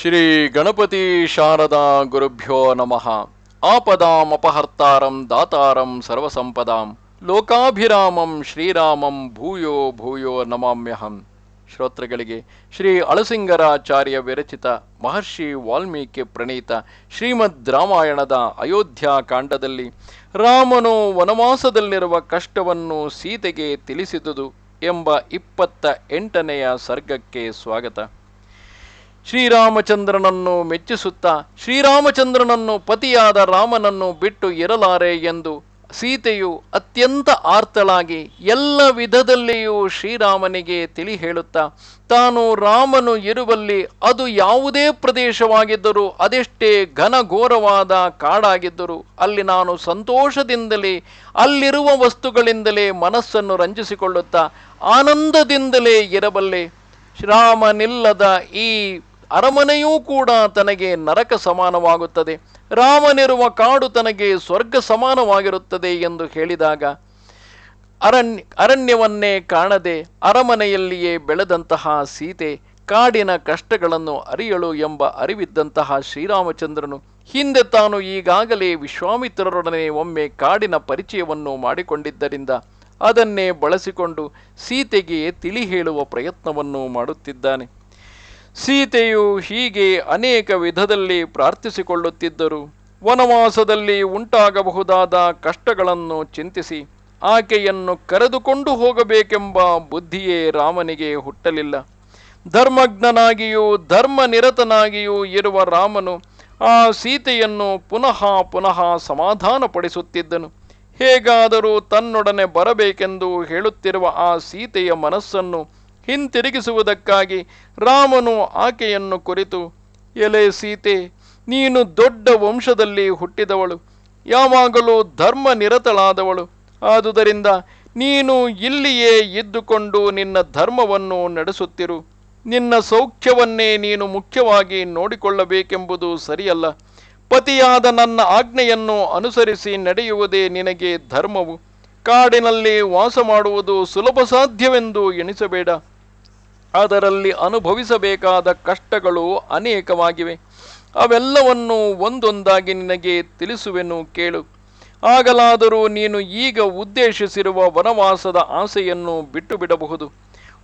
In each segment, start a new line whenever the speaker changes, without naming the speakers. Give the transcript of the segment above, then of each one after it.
ಶ್ರೀ ಗಣಪತಿ ಶಾರದಾ ಗುರುಭ್ಯೋ ನಮಃ. ಆಪದಾಂ ಅಪಹರ್ತಾರಂ ದಾತಾರಂ ಸರ್ವಸಂಪದಾಂ. ಲೋಕಾಭಿರಾಮಂ ಶ್ರೀರಾಮಂ ಭೂಯೋ ಭೂಯೋ ನಮಾಮ್ಯಹಂ. ಶ್ರೋತೃಗಳಿಗೆ ಶ್ರೀ ಅಳಸಿಂಗರಾಚಾರ್ಯ ವಿರಚಿತ ಮಹರ್ಷಿ ವಾಲ್ಮೀಕಿ ಪ್ರಣೀತ ಶ್ರೀಮದ್ ರಾಮಾಯಣದ ಅಯೋಧ್ಯಾ ಕಾಂಡದಲ್ಲಿ ರಾಮನು ವನವಾಸದಲ್ಲಿರುವ ಕಷ್ಟವನ್ನು ಸೀತೆಗೆ ತಿಳಿಸಿದುದು ಎಂಬ ಇಪ್ಪತ್ತ ಎಂಟನೆಯ ಸರ್ಗಕ್ಕೆ ಸ್ವಾಗತ. ಶ್ರೀರಾಮಚಂದ್ರನನ್ನು ಮೆಚ್ಚಿಸುತ್ತಾ ಶ್ರೀರಾಮಚಂದ್ರನನ್ನು ಪತಿಯಾದ ರಾಮನನ್ನು ಬಿಟ್ಟು ಇರಲಾರೆ ಎಂದು ಸೀತೆಯು ಅತ್ಯಂತ ಆರ್ತಳಾಗಿ ಎಲ್ಲ ವಿಧದಲ್ಲಿಯೂ ಶ್ರೀರಾಮನಿಗೆ ತಿಳಿ ಹೇಳುತ್ತಾ ತಾನು ರಾಮನು ಇರುವಲ್ಲಿ ಅದು ಯಾವುದೇ ಪ್ರದೇಶವಾಗಿದ್ದರೂ ಅದೆಷ್ಟೇ ಘನಘೋರವಾದ ಕಾಡಾಗಿದ್ದರೂ ಅಲ್ಲಿ ನಾನು ಸಂತೋಷದಿಂದಲೇ, ಅಲ್ಲಿರುವ ವಸ್ತುಗಳಿಂದಲೇ ಮನಸ್ಸನ್ನು ರಂಜಿಸಿಕೊಳ್ಳುತ್ತಾ, ಆನಂದದಿಂದಲೇ ಇರಬಲ್ಲೆ. ಶ್ರೀರಾಮನಿಲ್ಲದ ಈ ಅರಮನೆಯೂ ಕೂಡ ತನಗೆ ನರಕ ಸಮಾನವಾಗುತ್ತದೆ. ರಾಮನಿರುವ ಕಾಡು ತನಗೆ ಸ್ವರ್ಗ ಸಮಾನವಾಗಿರುತ್ತದೆ ಎಂದು ಹೇಳಿದಾಗ, ಅರಣ್ಯ, ಅರಣ್ಯವನ್ನೇ ಕಾಣದೆ ಅರಮನೆಯಲ್ಲಿಯೇ ಬೆಳೆದಂತಹ ಸೀತೆ, ಕಾಡಿನ ಕಷ್ಟಗಳನ್ನು ಅರಿಯಳು ಎಂಬ ಅರಿವಿದ್ದಂತಹ ಶ್ರೀರಾಮಚಂದ್ರನು, ಹಿಂದೆ ತಾನು ಈಗಾಗಲೇ ವಿಶ್ವಾಮಿತ್ರರೊಡನೆ ಒಮ್ಮೆ ಕಾಡಿನ ಪರಿಚಯವನ್ನು ಮಾಡಿಕೊಂಡಿದ್ದರಿಂದ, ಅದನ್ನೇ ಬಳಸಿಕೊಂಡು ಸೀತೆಗೆ ತಿಳಿ ಹೇಳುವ ಪ್ರಯತ್ನವನ್ನು ಮಾಡುತ್ತಿದ್ದಾನೆ. ಸೀತೆಯು ಹೀಗೆ ಅನೇಕ ವಿಧದಲ್ಲಿ ಪ್ರಾರ್ಥಿಸಿಕೊಳ್ಳುತ್ತಿದ್ದರು. ವನವಾಸದಲ್ಲಿ ಉಂಟಾಗಬಹುದಾದ ಕಷ್ಟಗಳನ್ನು ಚಿಂತಿಸಿ ಆಕೆಯನ್ನು ಕರೆದುಕೊಂಡು ಹೋಗಬೇಕೆಂಬ ಬುದ್ಧಿಯೇ ರಾಮನಿಗೆ ಹುಟ್ಟಲಿಲ್ಲ. ಧರ್ಮಜ್ಞನಾಗಿಯೂ ಧರ್ಮನಿರತನಾಗಿಯೂ ಇರುವ ರಾಮನು ಆ ಸೀತೆಯನ್ನು ಪುನಃ ಪುನಃ ಸಮಾಧಾನಪಡಿಸುತ್ತಿದ್ದನು. ಹೇಗಾದರೂ ತನ್ನೊಡನೆ ಬರಬೇಕೆಂದು ಹೇಳುತ್ತಿರುವ ಆ ಸೀತೆಯ ಮನಸ್ಸನ್ನು ಹಿಂತಿರುಗಿಸುವುದಕ್ಕಾಗಿ ರಾಮನು ಆಕೆಯನ್ನು ಕುರಿತು, ಎಲೆ ಸೀತೆ, ನೀನು ದೊಡ್ಡ ವಂಶದಲ್ಲಿ ಹುಟ್ಟಿದವಳು, ಯಾವಾಗಲೂ ಧರ್ಮ ನಿರತಳಾದವಳು ಆದುದರಿಂದ ನೀನು ಇಲ್ಲಿಯೇ ಇದ್ದುಕೊಂಡು ನಿನ್ನ ಧರ್ಮವನ್ನು ನಡೆಸುತ್ತಿರು. ನಿನ್ನ ಸೌಖ್ಯವನ್ನೇ ನೀನು ಮುಖ್ಯವಾಗಿ ನೋಡಿಕೊಳ್ಳಬೇಕೆಂಬುದು ಸರಿಯಲ್ಲ. ಪತಿಯಾದ ನನ್ನ ಆಜ್ಞೆಯನ್ನು ಅನುಸರಿಸಿ ನಡೆಯುವುದೇ ನಿನಗೆ ಧರ್ಮವು. ಕಾಡಿನಲ್ಲಿ ವಾಸ ಮಾಡುವುದು ಸುಲಭ ಸಾಧ್ಯವೆಂದು ಎಣಿಸಬೇಡ. ಅದರಲ್ಲಿ ಅನುಭವಿಸಬೇಕಾದ ಕಷ್ಟಗಳು ಅನೇಕವಾಗಿವೆ. ಅವೆಲ್ಲವನ್ನು ಒಂದೊಂದಾಗಿ ನಿನಗೆ ತಿಳಿಸುವೆನು, ಕೇಳು. ಆಗಲಾದರೂ ನೀನು ಈಗ ಉದ್ದೇಶಿಸಿರುವ ವನವಾಸದ ಆಸೆಯನ್ನು ಬಿಟ್ಟು ಬಿಡಬಹುದು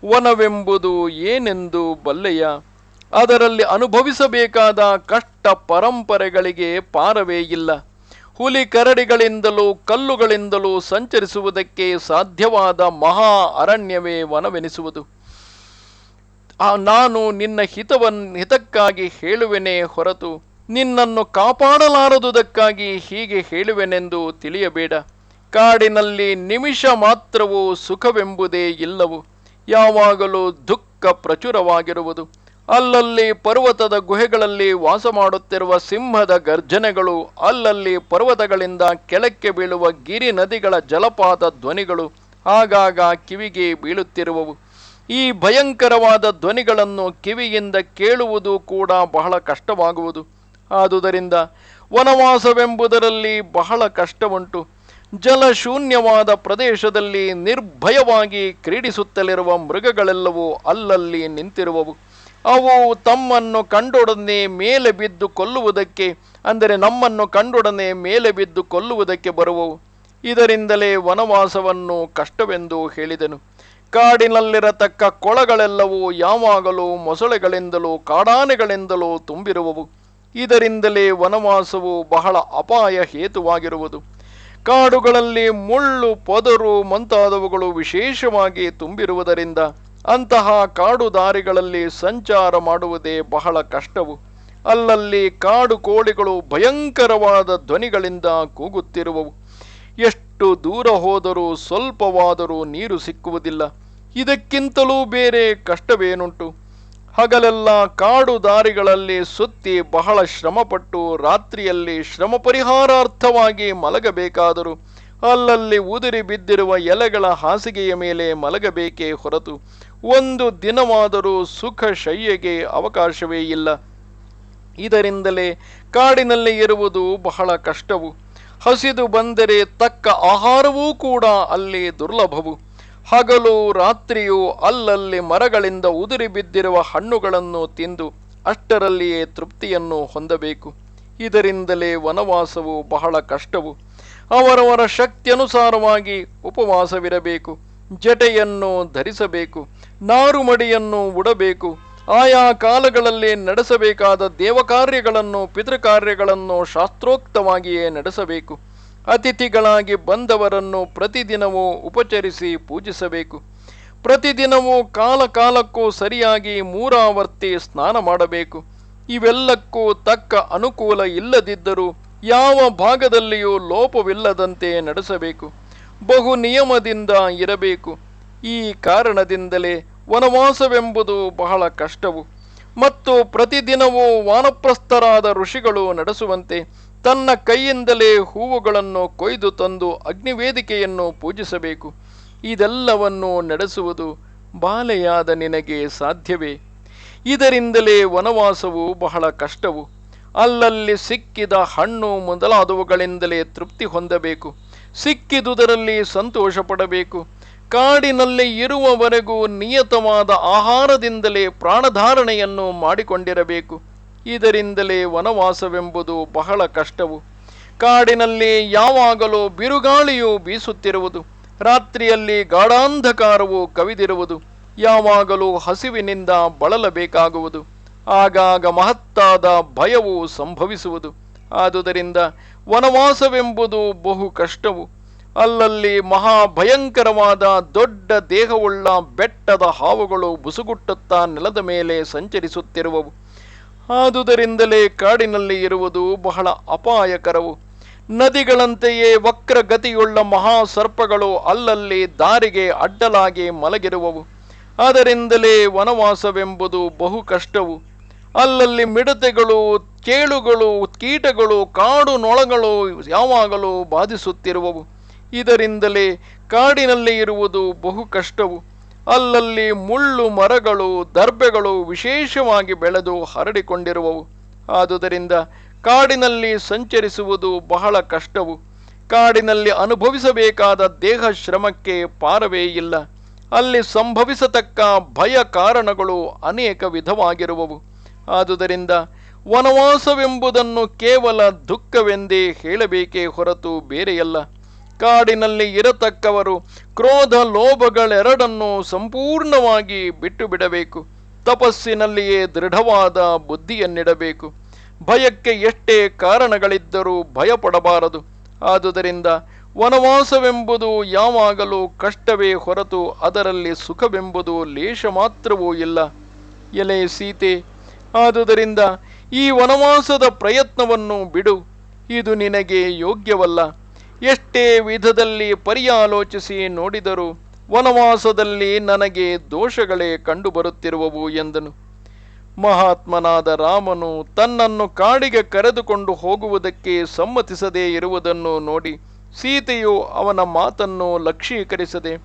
ವನವೆಂಬುದು ಏನೆಂದು ಬಲ್ಲೆಯ? ಅದರಲ್ಲಿ ಅನುಭವಿಸಬೇಕಾದ ಕಷ್ಟ ಪರಂಪರೆಗಳಿಗೆ ಪಾರವೇ ಇಲ್ಲ. ಹುಲಿ ಕರಡಿಗಳಿಂದಲೂ ಕಲ್ಲುಗಳಿಂದಲೂ ಸಂಚರಿಸುವುದಕ್ಕೆ ಸಾಧ್ಯವಾದ ಮಹಾ ಅರಣ್ಯವೇ ವನವೆನಿಸುವುದು. ಆ ನಾನು ನಿನ್ನ ಹಿತವನ್, ಹಿತಕ್ಕಾಗಿ ಹೇಳುವೆನೇ ಹೊರತು ನಿನ್ನನ್ನು ಕಾಪಾಡಲಾರದುದಕ್ಕಾಗಿ ಹೀಗೆ ಹೇಳುವೆನೆಂದು ತಿಳಿಯಬೇಡ. ಕಾಡಿನಲ್ಲಿ ನಿಮಿಷ ಮಾತ್ರವೂ ಸುಖವೆಂಬುದೇ ಇಲ್ಲವು. ಯಾವಾಗಲೂ ದುಃಖ ಪ್ರಚುರವಾಗಿರುವುದು. ಅಲ್ಲಲ್ಲಿ ಪರ್ವತದ ಗುಹೆಗಳಲ್ಲಿ ವಾಸ ಮಾಡುತ್ತಿರುವ ಸಿಂಹದ ಗರ್ಜನೆಗಳು, ಅಲ್ಲಲ್ಲಿ ಪರ್ವತಗಳಿಂದ ಕೆಳಕ್ಕೆ ಬೀಳುವ ಗಿರಿ ನದಿಗಳ ಜಲಪಾತ ಧ್ವನಿಗಳು, ಆಗಾಗ ಕಿವಿಗೆ ಬೀಳುತ್ತಿರುವವು. ಈ ಭಯಂಕರವಾದ ಧ್ವನಿಗಳನ್ನು ಕಿವಿಯಿಂದ ಕೇಳುವುದು ಕೂಡ ಬಹಳ ಕಷ್ಟವಾಗುವುದು. ಆದುದರಿಂದ ವನವಾಸವೆಂಬುದರಲ್ಲಿ ಬಹಳ ಕಷ್ಟವುಂಟು. ಜಲಶೂನ್ಯವಾದ ಪ್ರದೇಶದಲ್ಲಿ ನಿರ್ಭಯವಾಗಿ ಕ್ರೀಡಿಸುತ್ತಲಿರುವ ಮೃಗಗಳೆಲ್ಲವೂ ಅಲ್ಲಲ್ಲಿ ನಿಂತಿರುವವು. ಅವು ತಮ್ಮನ್ನು ಕಂಡೊಡನೆ ಮೇಲೆ ಬಿದ್ದು ಕೊಲ್ಲುವುದಕ್ಕೆ, ಅಂದರೆ ನಮ್ಮನ್ನು ಕಂಡೊಡನೆ ಮೇಲೆ ಬಿದ್ದು ಕೊಲ್ಲುವುದಕ್ಕೆ ಬರುವವು. ಇದರಿಂದಲೇ ವನವಾಸವನ್ನು ಕಷ್ಟವೆಂದು ಹೇಳಿದನು. ಕಾಡಿನಲ್ಲಿರತಕ್ಕ ಕೊಳಗಳೆಲ್ಲವೂ ಯಾವಾಗಲೂ ಮೊಸಳೆಗಳಿಂದಲೂ ಕಾಡಾನೆಗಳಿಂದಲೂ ತುಂಬಿರುವವು. ಇದರಿಂದಲೇ ವನವಾಸವು ಬಹಳ ಅಪಾಯ ಹೇತುವಾಗಿರುವುದು. ಕಾಡುಗಳಲ್ಲಿ ಮುಳ್ಳು, ಪೊದರು ಮುಂತಾದವುಗಳು ವಿಶೇಷವಾಗಿ ತುಂಬಿರುವುದರಿಂದ ಅಂತಹ ಕಾಡು ದಾರಿಗಳಲ್ಲಿ ಸಂಚಾರ ಮಾಡುವುದೇ ಬಹಳ ಕಷ್ಟವು. ಅಲ್ಲಲ್ಲಿ ಕಾಡು ಕೋಳಿಗಳು ಭಯಂಕರವಾದ ಧ್ವನಿಗಳಿಂದ ಕೂಗುತ್ತಿರುವವು. ಎಷ್ಟು ದೂರ ಹೋದರೂ ಸ್ವಲ್ಪವಾದರೂ ನೀರು ಸಿಕ್ಕುವುದಿಲ್ಲ. ಇದಕ್ಕಿಂತಲೂ ಬೇರೆ ಕಷ್ಟವೇನುಂಟು? ಹಗಲೆಲ್ಲ ಕಾಡು ದಾರಿಗಳಲ್ಲಿ ಸುತ್ತಿ ಬಹಳ ಶ್ರಮಪಟ್ಟು ರಾತ್ರಿಯಲ್ಲಿ ಶ್ರಮ ಪರಿಹಾರಾರ್ಥವಾಗಿ ಮಲಗಬೇಕಾದರೂ. ಅಲ್ಲಲ್ಲಿ ಉದುರಿ ಬಿದ್ದಿರುವ ಎಲೆಗಳ ಹಾಸಿಗೆಯ ಮೇಲೆ ಮಲಗಬೇಕೇ ಹೊರತು ಒಂದು ದಿನವಾದರೂ ಸುಖ ಶಯ್ಯೆಗೆ ಅವಕಾಶವೇ ಇಲ್ಲ. ಇದರಿಂದಲೇ ಕಾಡಿನಲ್ಲಿ ಇರುವುದು ಬಹಳ ಕಷ್ಟವು. ಹಸಿದು ಬಂದರೆ ತಕ್ಕ ಆಹಾರವೂ ಕೂಡ ಅಲ್ಲಿ ದುರ್ಲಭವು. ಹಗಲು ರಾತ್ರಿಯೂ ಅಲ್ಲಲ್ಲಿ ಮರಗಳಿಂದ ಉದುರಿ ಬಿದ್ದಿರುವ ಹಣ್ಣುಗಳನ್ನು ತಿಂದು ಅಷ್ಟರಲ್ಲಿಯೇ ತೃಪ್ತಿಯನ್ನು ಹೊಂದಬೇಕು. ಇದರಿಂದಲೇ ವನವಾಸವು ಬಹಳ ಕಷ್ಟವು. ಅವರವರ ಶಕ್ತಿಯನುಸಾರವಾಗಿ ಉಪವಾಸವಿರಬೇಕು. ಜಟೆಯನ್ನು ಧರಿಸಬೇಕು. ನಾರುಮಡಿಯನ್ನು ಉಡಬೇಕು. ಆಯಾ ಕಾಲಗಳಲ್ಲಿ ನಡೆಸಬೇಕಾದ ದೇವಕಾರ್ಯಗಳನ್ನು, ಪಿತೃಕಾರ್ಯಗಳನ್ನು ಶಾಸ್ತ್ರೋಕ್ತವಾಗಿಯೇ ನಡೆಸಬೇಕು. ಅತಿಥಿಗಳಾಗಿ ಬಂದವರನ್ನು ಪ್ರತಿದಿನವೂ ಉಪಚರಿಸಿ ಪೂಜಿಸಬೇಕು. ಪ್ರತಿದಿನವೂ ಕಾಲ ಕಾಲಕ್ಕೂ ಸರಿಯಾಗಿ ಮೂರಾವರ್ತಿ ಸ್ನಾನ ಮಾಡಬೇಕು. ಇವೆಲ್ಲಕ್ಕೂ ತಕ್ಕ ಅನುಕೂಲ ಇಲ್ಲದಿದ್ದರೂ ಯಾವ ಭಾಗದಲ್ಲಿಯೂ ಲೋಪವಿಲ್ಲದಂತೆ ನಡೆಸಬೇಕು. ಬಹು ನಿಯಮದಿಂದ ಇರಬೇಕು. ಈ ಕಾರಣದಿಂದಲೇ ವನವಾಸವೆಂಬುದು ಬಹಳ ಕಷ್ಟವು. ಮತ್ತು ಪ್ರತಿದಿನವೂ ವಾನಪ್ರಸ್ಥರಾದ ಋಷಿಗಳು ನಡೆಸುವಂತೆ ತನ್ನ ಕೈಯಿಂದಲೇ ಹೂವುಗಳನ್ನು ಕೊಯ್ದು ತಂದು ಅಗ್ನಿವೇದಿಕೆಯನ್ನು ಪೂಜಿಸಬೇಕು. ಇದೆಲ್ಲವನ್ನು ನಡೆಸುವುದು ಬಾಲೆಯಾದ ನಿನಗೆ ಸಾಧ್ಯವೇ? ಇದರಿಂದಲೇ ವನವಾಸವು ಬಹಳ ಕಷ್ಟವು. ಅಲ್ಲಲ್ಲಿ ಸಿಕ್ಕಿದ ಹಣ್ಣು ಮೊದಲಾದವುಗಳಿಂದಲೇ ತೃಪ್ತಿ ಹೊಂದಬೇಕು. ಸಿಕ್ಕಿದುದರಲ್ಲಿ ಸಂತೋಷ ಪಡಬೇಕು ಕಾಡಿನಲ್ಲಿ ಇರುವವರೆಗೂ ನಿಯತವಾದ ಆಹಾರದಿಂದಲೇ ಪ್ರಾಣಧಾರಣೆಯನ್ನು ಮಾಡಿಕೊಂಡಿರಬೇಕು. ಇದರಿಂದಲೇ ವನವಾಸವೆಂಬುದು ಬಹಳ ಕಷ್ಟವು. ಕಾಡಿನಲ್ಲಿ ಯಾವಾಗಲೂ ಬಿರುಗಾಳಿಯು ಬೀಸುತ್ತಿರುವುದು. ರಾತ್ರಿಯಲ್ಲಿ ಗಾಢಾಂಧಕಾರವು ಕವಿದಿರುವುದು. ಯಾವಾಗಲೂ ಹಸಿವಿನಿಂದ ಬಳಲಬೇಕಾಗುವುದು. ಆಗಾಗ ಮಹತ್ತಾದ ಭಯವು ಸಂಭವಿಸುವುದು. ಆದುದರಿಂದ ವನವಾಸವೆಂಬುದು ಬಹು ಕಷ್ಟವು. ಅಲ್ಲಲ್ಲಿ ಮಹಾಭಯಂಕರವಾದ ದೊಡ್ಡ ದೇಹವುಳ್ಳ ಬೆಟ್ಟದ ಹಾವುಗಳು ಬುಸುಗುಟ್ಟುತ್ತಾ ನೆಲದ ಮೇಲೆ ಸಂಚರಿಸುತ್ತಿರುವವು. ಆದುದರಿಂದಲೇ ಕಾಡಿನಲ್ಲಿ ಇರುವುದು ಬಹಳ ಅಪಾಯಕರವು. ನದಿಗಳಂತೆಯೇ ವಕ್ರಗತಿಯುಳ್ಳ ಮಹಾಸರ್ಪಗಳು ಅಲ್ಲಲ್ಲಿ ದಾರಿಗೆ ಅಡ್ಡಲಾಗಿ ಮಲಗಿರುವವು. ಅದರಿಂದಲೇ ವನವಾಸವೆಂಬುದು ಬಹು ಕಷ್ಟವು. ಅಲ್ಲಲ್ಲಿ ಮಿಡತೆಗಳು ಚೇಳುಗಳು ಕೀಟಗಳು, ಕಾಡು ನೊಳಗಳು ಯಾವಾಗಲೂ ಬಾಧಿಸುತ್ತಿರುವವು. ಇದರಿಂದಲೇ ಕಾಡಿನಲ್ಲಿ ಇರುವುದು ಬಹು ಕಷ್ಟವು. ಅಲ್ಲಲ್ಲಿ ಮುಳ್ಳು ಮರಗಳು, ದರ್ಬೆಗಳು ವಿಶೇಷವಾಗಿ ಬೆಳೆದು ಹರಡಿಕೊಂಡಿರುವವು. ಆದುದರಿಂದ ಕಾಡಿನಲ್ಲಿ ಸಂಚರಿಸುವುದು ಬಹಳ ಕಷ್ಟವು. ಕಾಡಿನಲ್ಲಿ ಅನುಭವಿಸಬೇಕಾದ ದೇಹ ಶ್ರಮಕ್ಕೆ ಪಾರವೇ ಇಲ್ಲ. ಅಲ್ಲಿ ಸಂಭವಿಸತಕ್ಕ ಭಯ ಕಾರಣಗಳು ಅನೇಕ ವಿಧವಾಗಿರುವವು. ಆದುದರಿಂದ ವನವಾಸವೆಂಬುದನ್ನು ಕೇವಲ ದುಃಖವೆಂದೇ ಹೇಳಬೇಕೇ ಹೊರತು ಬೇರೆಯಲ್ಲ. ಕಾಡಿನಲ್ಲಿ ಇರತಕ್ಕವರು ಕ್ರೋಧ ಲೋಭಗಳೆರಡನ್ನು ಸಂಪೂರ್ಣವಾಗಿ ಬಿಟ್ಟು ಬಿಡಬೇಕು ತಪಸ್ಸಿನಲ್ಲಿಯೇ ದೃಢವಾದ ಬುದ್ಧಿಯನ್ನಿಡಬೇಕು. ಭಯಕ್ಕೆ ಎಷ್ಟೇ ಕಾರಣಗಳಿದ್ದರೂ ಭಯಪಡಬಾರದು. ಆದುದರಿಂದ ವನವಾಸವೆಂಬುದು ಯಾವಾಗಲೂ ಕಷ್ಟವೇ ಹೊರತು ಅದರಲ್ಲಿ ಸುಖವೆಂಬುದು ಲೇಷ ಮಾತ್ರವೂ ಇಲ್ಲ. ಎಲೆ ಸೀತೆ, ಆದುದರಿಂದ ಈ ವನವಾಸದ ಪ್ರಯತ್ನವನ್ನು ಬಿಡು. ಇದು ನಿನಗೆ ಯೋಗ್ಯವಲ್ಲ. ಎಷ್ಟೇ ವಿಧದಲ್ಲಿ ಪರ್ಯಾಲೋಚಿಸಿ ನೋಡಿದರೂ ವನವಾಸದಲ್ಲಿ ನನಗೆ ದೋಷಗಳೇ ಕಂಡುಬರುತ್ತಿರುವವು ಎಂದನು. ಮಹಾತ್ಮನಾದ ರಾಮನು ತನ್ನನ್ನು ಕಾಡಿಗೆ ಕರೆದುಕೊಂಡು ಹೋಗುವುದಕ್ಕೆ ಸಮ್ಮತಿಸದೇ ಇರುವುದನ್ನು ನೋಡಿ ಸೀತೆಯು ಅವನ ಮಾತನ್ನು ಲಕ್ಷೀಕರಿಸದೆ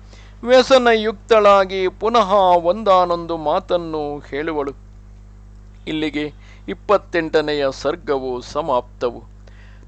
ವ್ಯಸನಯುಕ್ತಳಾಗಿ ಪುನಃ ಒಂದಾನೊಂದು ಮಾತನ್ನು ಹೇಳುವಳು. ಇಲ್ಲಿಗೆ ಇಪ್ಪತ್ತೆಂಟನೆಯ ಸರ್ಗವು ಸಮಾಪ್ತವು.